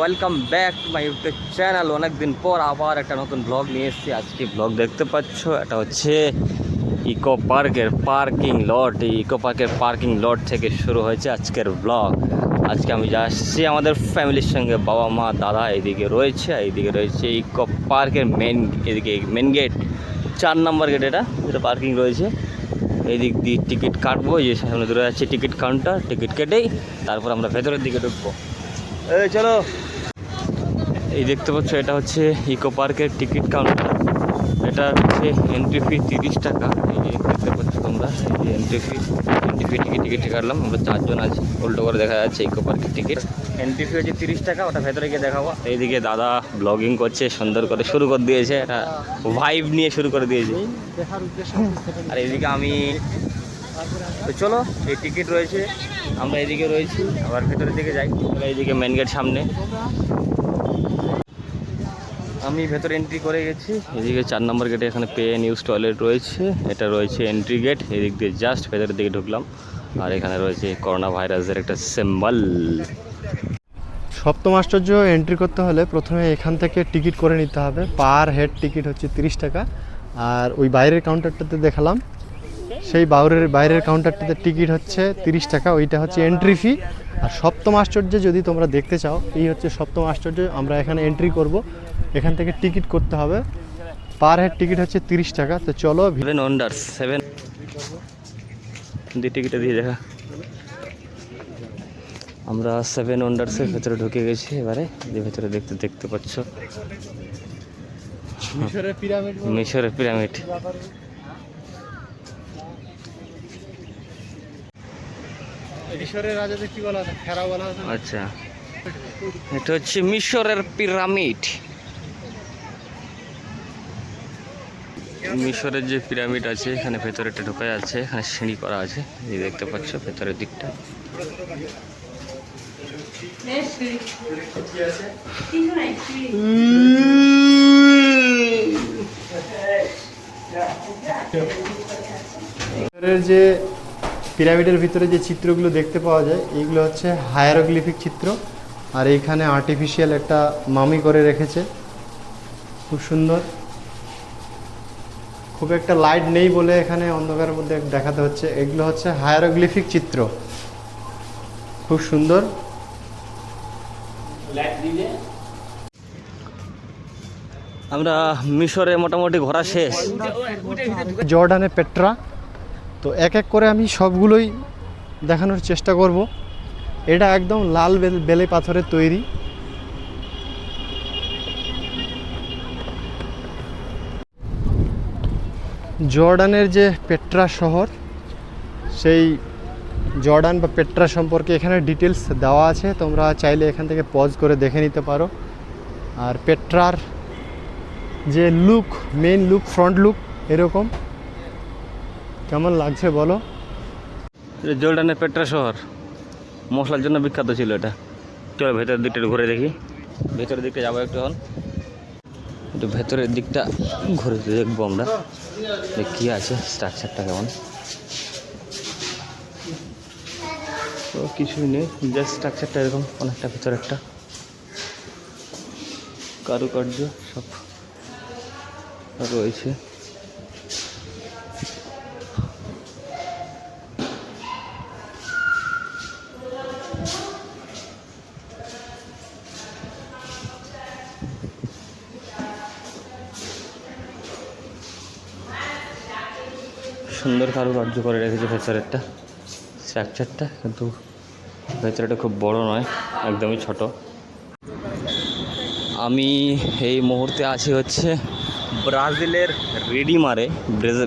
Welcome back to my YouTube channel অনেকদিন পর আবার একটা নতুন ব্লগ নিয়ে এসেছি। আজকে ব্লগ দেখতে পাচ্ছ, এটা হচ্ছে ইকো পার্কের পার্কিং লট এই ইকো পার্কের পার্কিং লট থেকে শুরু হয়েছে আজকের ব্লগ আজকে আমি যাচ্ছি আমাদের ফ্যামিলির সঙ্গে বাবা, মা, দাদা এইদিকে রয়েছে এইদিকে রয়েছে ইকো পার্কের মেন এদিকে মেন গেট চার নম্বর গেট এটা, যেটা পার্কিং রয়েছে। এই দিক দিয়ে টিকিট কাটবো যে সামনে দূরে আছে টিকিট কাউন্টার টিকিট কেটেই তারপর আমরা ভেতরের দিকে ঢুকবো। এই চলো। এই দেখতে পাচ্ছ, এটা হচ্ছে ইকো পার্কের টিকিট কাউন্টার এটা হচ্ছে এন্ট্রি ফি তিরিশ টাকা। এই যে দেখতে পাচ্ছ তোমরা, এই যে entry fee entry fee ticket ticket কাটলাম। আমরা চারজন আছি, উল্টো করে দেখা যাচ্ছে ইকো পার্কের টিকিট এন্ট্রি ফি হচ্ছে তিরিশ টাকা, ওটা ভেতরে গিয়ে দেখাবো। এইদিকে দাদা ব্লগিং করছে, সুন্দর করে শুরু করে দিয়েছে এটা ভাইব নিয়ে শুরু করে দিয়েছে। আর এইদিকে আমি চলো, এই টিকিট রয়েছে। আমরা এদিকে রয়েছি, আবার ভেতরের দিকে যাই। এইদিকে মেন গেট সামনে। আমি ভেতরে এন্ট্রি করে গেছি। এদিকে চার নম্বর গেটে এখানে পে নিউজ টয়লেট রয়েছে। এটা রয়েছে এন্ট্রি গেট এদিক দিয়ে জাস্ট ভেতরের দিকে ঢুকলাম। আর এখানে রয়েছে করোনা ভাইরাসের একটা সিম্বল সপ্তম আশ্চর্য এন্ট্রি করতে হলে প্রথমে এখান থেকে টিকিট করে নিতে হবে। পার হেড টিকিট হচ্ছে তিরিশ টাকা। আর ওই বাইরের কাউন্টারটাতে দেখালাম। সেই বাইরের বাইরের কাউন্টারটাতে টিকিট হচ্ছে তিরিশ টাকা। ওইটা হচ্ছে এন্ট্রি ফি আর সপ্তম আশ্চর্য যদি তোমরা দেখতে চাও, এই হচ্ছে সপ্তম আশ্চর্য। আমরা এখানে এন্ট্রি করব। এখান থেকে টিকিট করতে হবে। পার হেড টিকিট হচ্ছে তিরিশ টাকা তো চলো সেভেন ওয়ান্ডার্স সেভেন দিয়ে টিকিটটা দিয়ে দেখা। আমরা সেভেন ওয়ান্ডার্সের ভেতরে ঢুকে গেছি এবারে। যে ভেতরে দেখতে দেখতে পাচ্ছ। মিশরের পিরামিড আচ্ছা। এটা হচ্ছে মিশরের পিরামিড। মিশরের যে পিরামিড আছে, এখানে ভেতরে একটা ঢোকা যাচ্ছে এখানে সিঁড়ি করা আছে। দেখতে পাচ্ছ, ভেতরের দিকটা। যে পিরামিডের ভিতরে যে চিত্রগুলো দেখতে পাওয়া যায় এইগুলো হচ্ছে হায়ারোগ্লিফিক চিত্র। আর এইখানে আর্টিফিশিয়াল একটা মামি করে রেখেছে। খুব সুন্দর। খুব একটা লাইট নেই বলে এখানে অন্ধকারের মধ্যে দেখাতে হচ্ছে। এগুলো হচ্ছে হায়ারোগ্লিফিক চিত্র। খুব সুন্দর। আমরা মিশরে মোটামুটি ঘোরা শেষ। জর্ডানে পেট্রা। তো এক এক করে আমি সবগুলোই দেখানোর চেষ্টা করব। এটা একদম লাল বেল- বেলে পাথরের তৈরি। জর্ডানের যে পেট্রা শহর, সেই জর্ডান বা পেট্রা সম্পর্কে এখানে ডিটেলস দেওয়া আছে। তোমরা চাইলে এখান থেকে পজ করে দেখে নিতে পারো। আর পেট্রার যে look main look front look এরকম। কেমন লাগছে বলো? জর্ডানের পেট্রা শহর। মশলার জন্য বিখ্যাত ছিল এটা। চলো ভেতরের দিকটা ঘুরে দেখি। ভেতরের দিকটা যাব একটু এখন। একটু ভেতরের দিকটা ঘুরে দেখব আমরা। যে কী আছে স্ট্রাকচারটা কেমন। তো কিছুই নেই জাস্ট স্ট্রাকচারটা এরকম, অনেকটা ভেতর একটা। কারুকার্য সব রয়েছে। সুন্দর কারুকার্য করে রেখেছে ভেতরেরটা স্ট্রাকচারটা কিন্তু ভেতরেটা খুব বড় নয় একদমই ছোট। আমি এই মুহূর্তে আছি হচ্ছে ব্রাজিলের রেডিমারে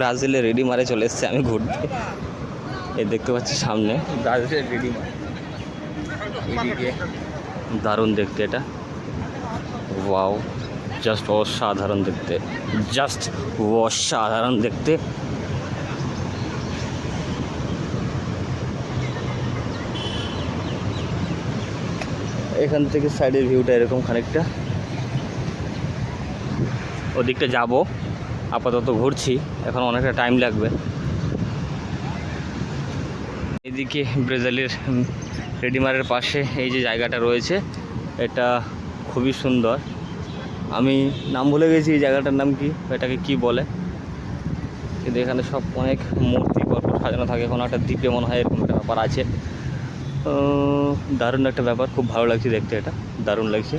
ব্রাজিলের রেডিমারে চলে এসেছে আমি ঘুরতে। এই দেখতে পাচ্ছি সামনে। ব্রাজিলের রেডিমার। এদিকে। দারুণ দেখতে এটা। ওয়াও জাস্ট অসাধারণ দেখতে। জাস্ট অসাধারণ দেখতে। এখান থেকে সাইডের ভিউটা এরকম খানিকটা। ওদিকটা যাব। আপাতত ঘুরছি। এখন অনেকটা টাইম লাগবে। এদিকে ব্রাজিলের রেডিমারের পাশে এই যে জায়গাটা রয়েছে, এটা খুবই সুন্দর। আমি নাম ভুলে গেছি, এই জায়গাটার নাম কি? এটাকে কি বলে? কিন্তু এখানে সব অনেক মূর্তি পরপর সাজানো থাকে। কোনো একটা দ্বীপে মনে হয় এরকম একটা ব্যাপার আছে। দারুণ একটা ব্যাপার, খুব ভালো লাগছে দেখতে এটা, দারুণ লাগছে।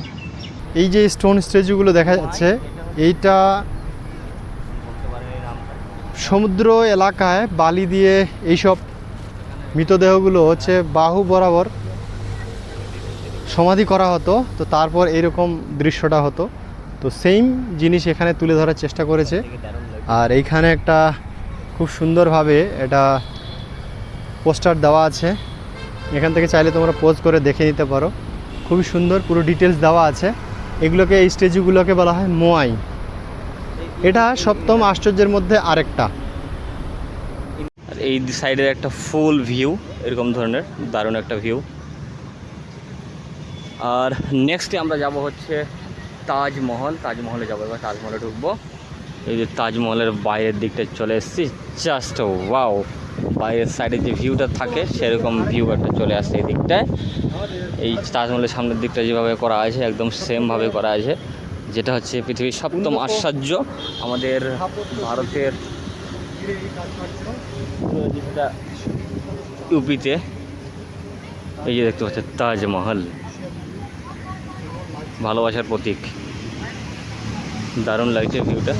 এই যে স্টোন স্ট্যাচুগুলো দেখা যাচ্ছে, এইটা সমুদ্র এলাকায় বালি দিয়ে এইসব মৃতদেহগুলো হচ্ছে বাহু বরাবর সমাধি করা হতো, তো তারপর এইরকম দৃশ্যটা হতো। তো সেম জিনিস এখানে তুলে ধরার চেষ্টা করেছে। আর এইখানে একটা খুব সুন্দরভাবে এটা পোস্টার দেওয়া আছে। এখান থেকে চাইলে তোমরা পোজ করে দেখে নিতে পারো। খুবই সুন্দর, পুরো ডিটেলস দেওয়া আছে। এগুলোকে এই স্ট্যাচুগুলোকে বলা হয় মোয়াই। এটা সপ্তম আশ্চর্যের মধ্যে আরেকটা। আর এই সাইডের একটা ফুল ভিউ এরকম ধরনের, দারুণ একটা ভিউ আর নেক্সটে আমরা যাব হচ্ছে তাজমহল। তাজমহলে যাব, এবার তাজমহলে ঢুকবো। এই যে তাজমহলের বাইরের দিকটা চলে এসেছি জাস্ট ওয়াও বাইরের সাইডে যে ভিউটা থাকে সেরকম ভিউ একটা চলে আসছে এই দিকটায়। এই তাজমহলের সামনের দিকটা যেভাবে করা আছে একদম সেমভাবে করা আছে যেটা হচ্ছে পৃথিবীর সপ্তম আশ্চর্য আমাদের ভারতের যেটা ইউপিতে এই যে দেখতে পাচ্ছেন তাজমহল। ভালোবাসার প্রতীক। দারুণ লাগছে ভিউটা।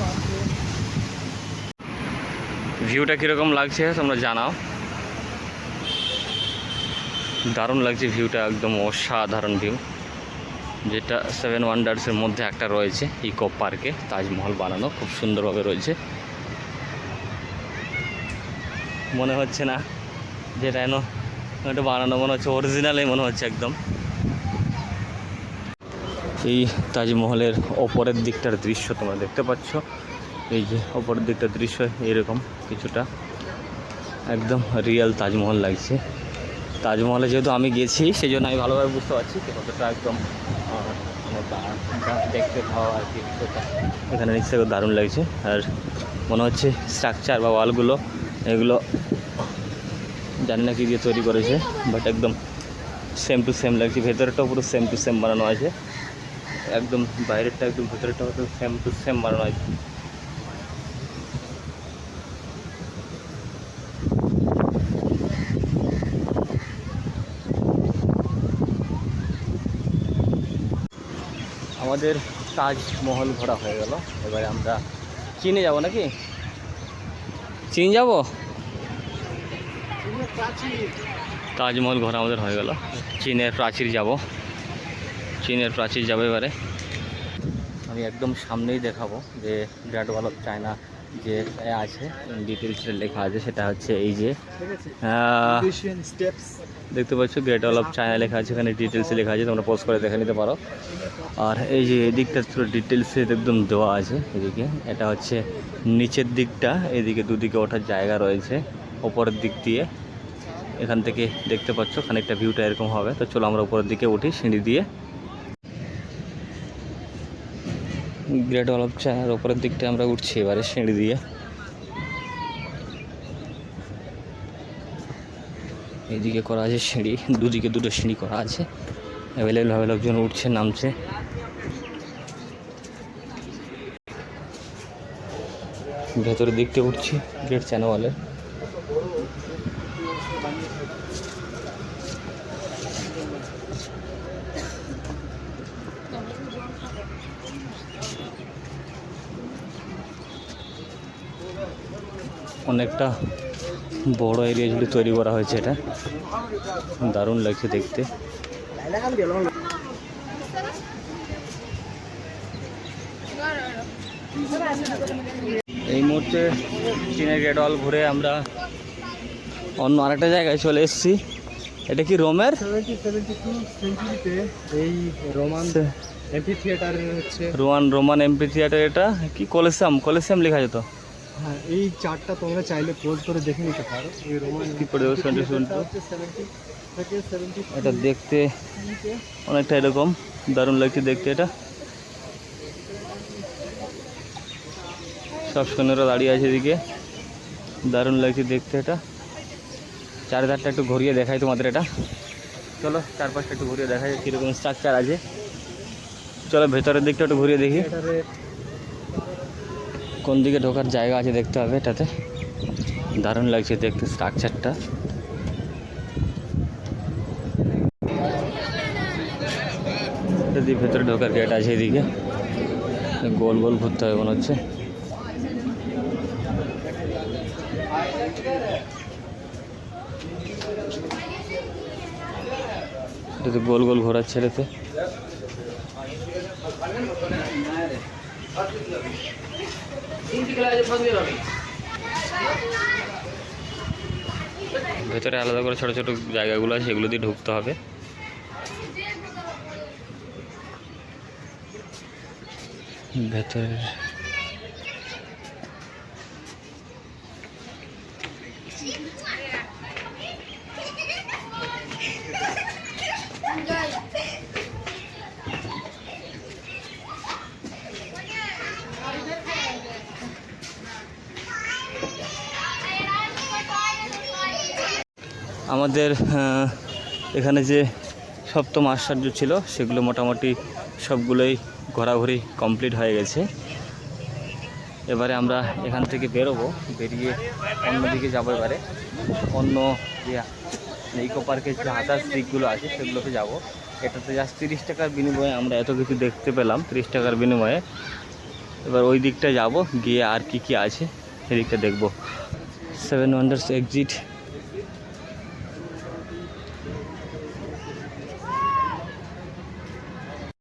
ভিউটা কীরকম লাগছে তোমরা জানাও। দারুণ লাগছে ভিউটা, একদম অসাধারণ ভিউ। যেটা সেভেন ওয়ান্ডার্সের মধ্যে একটা রয়েছে ইকো পার্কে তাজমহল বানানো, খুব সুন্দরভাবে রয়েছে। মনে হচ্ছে না যেটা যেন এটা বানানো, মনে হচ্ছে অরিজিনালই মনে হচ্ছে একদম। এই তাজমহলের ওপরের দিকটার দৃশ্য তোমরা দেখতে পাচ্ছ। এই যে ওপরের দিকটা দৃশ্য, এরকম কিছুটা। একদম রিয়েল তাজমহল লাগছে। তাজমহলে যেহেতু আমি গেছি সেই জন্য আমি ভালোভাবে বুঝতে পারছি যে কতটা একদম দেখতে পাওয়া আর কি এখানে নিশ্চয়ই দারুণ লাগছে। আর মনে হচ্ছে স্ট্রাকচার বা ওয়ালগুলো এগুলো জানি না কি দিয়ে তৈরি করেছে বাট একদম সেম টু সেম লাগছে। ভেতরটাও পুরো সেম টু সেম বানানো আছে। একদম বাইরেরটা একদম ভেতরটাও তো সেম টু সেম বানানো আছে। আমাদের তাজমহল ঘোরা হয়ে গেল। এবারে আমরা চীনে যাব নাকি? চীন যাব? তাজমহল ঘোরা আমাদের হয়ে গেল। চীনের প্রাচীর যাব। চীনের প্রাচীর যাবে এবারে। আমি একদম সামনেই দেখাবো যে গ্রেট ওয়াল অফ চায়না যে আছে ডিটেলসে লেখা আছে, সেটা হচ্ছে এই যে দেখতে পাচ্ছ গ্রেট ওয়াল অফ চায়না লেখা আছে, এখানে ডিটেলসে লেখা আছে, তোমরা পোস্ট করে দেখে নিতে পারো। আর এই যে এদিকটা পুরো ডিটেলসে একদম দেওয়া আছে, এদিকে। এটা হচ্ছে নিচের দিকটা, এদিকে দুদিকে ওঠার জায়গা রয়েছে, ওপরের দিক দিয়ে। এখান থেকে দেখতে পাচ্ছ, খানিকটা ভিউটা এরকম হবে। তো চলো আমরা উপরের দিকে উঠি, সিঁড়ি দিয়ে। গ্রেট ওয়াল অফ চায়নার ওপরের দিকটা আমরা উঠছি এবারে সিঁড়ি দিয়ে। এইদিকে করা আছে সিঁড়ি, দুদিকে দুটো সিঁড়ি করা আছে। অ্যাভেলেবেলভাবে লোকজন উঠছে, নামছে। ভেতরের দিকটা উঠছি গ্রেট চ্যানেওয়ালের অনেকটা বড় এরিয়া জুড়ে তৈরি করা হয়েছে এটা। দারুণ লাগছে দেখতে। এই মুহূর্তে চীনের গেট ওয়াল ঘুরে আমরা অন্য আরেকটা জায়গায় চলে এসেছি। এটা কি রোমের? এই রোমান এমপি থিয়েটারের হচ্ছে। রোমান রোমান এমপি থিয়েটার এটা? কি কলেসাম? কলেসাম লেখা যেত। হ্যাঁ এই চার্টটা তোমরা চাইলে পোজ করে দেখে নিতে পারো। এই রোমান কি করে দেবো সেভেন্টি থেকে সেভেন্টি এটা দেখতে অনেকটা এরকম দারুণ লাগছে দেখতে এটা। সব সৈন্যরা দাঁড়িয়ে আছে এদিকে। দারুণ লাগছে দেখতে এটা। চারিধারটা একটু ঘুরিয়ে দেখাই তোমাদের এটা। চলো চারপাশটা একটু ঘুরিয়ে দেখাই কীরকম স্ট্রাকচার আছে। চলো ভেতরের দিকটা একটু ঘুরিয়ে দেখি। কোন দিকে ঢোকার জায়গা আছে দেখতে হবে এটাতে। দারুণ লাগছে দেখতে স্ট্রাকচারটা ভেতরে ঢোকার গেট আছে এদিকে। গোল গোল ঘুরতে হবে মনে হচ্ছে। গোল গোল ঘোরাচ্ছে এটাতে ভেতরে আলাদা করে ছোট ছোট জায়গাগুলো আছে সেগুলো দিয়ে ঢুকতে হবে। ভেতরে আমাদের এখানে যে সপ্তম আশ্চর্য ছিল, সেগুলো মোটামুটি সবগুলোই ঘোরাঘুরি কমপ্লিট হয়ে গেছে। এবারে আমরা এখান থেকে বেরোবো, বেরিয়ে অন্যদিকে যাব এবারে। অন্য যে ইকো পার্কের যে আদার্স দিকগুলো আছে, সেগুলোতে যাব। এটাতে জাস্ট তিরিশ টাকার বিনিময়ে আমরা এত কিছু দেখতে পেলাম, তিরিশ টাকার বিনিময়ে। এবার ওই দিকটা যাব, গিয়ে আর কি কি আছে, সেদিকটা দেখব। Seven wonders exit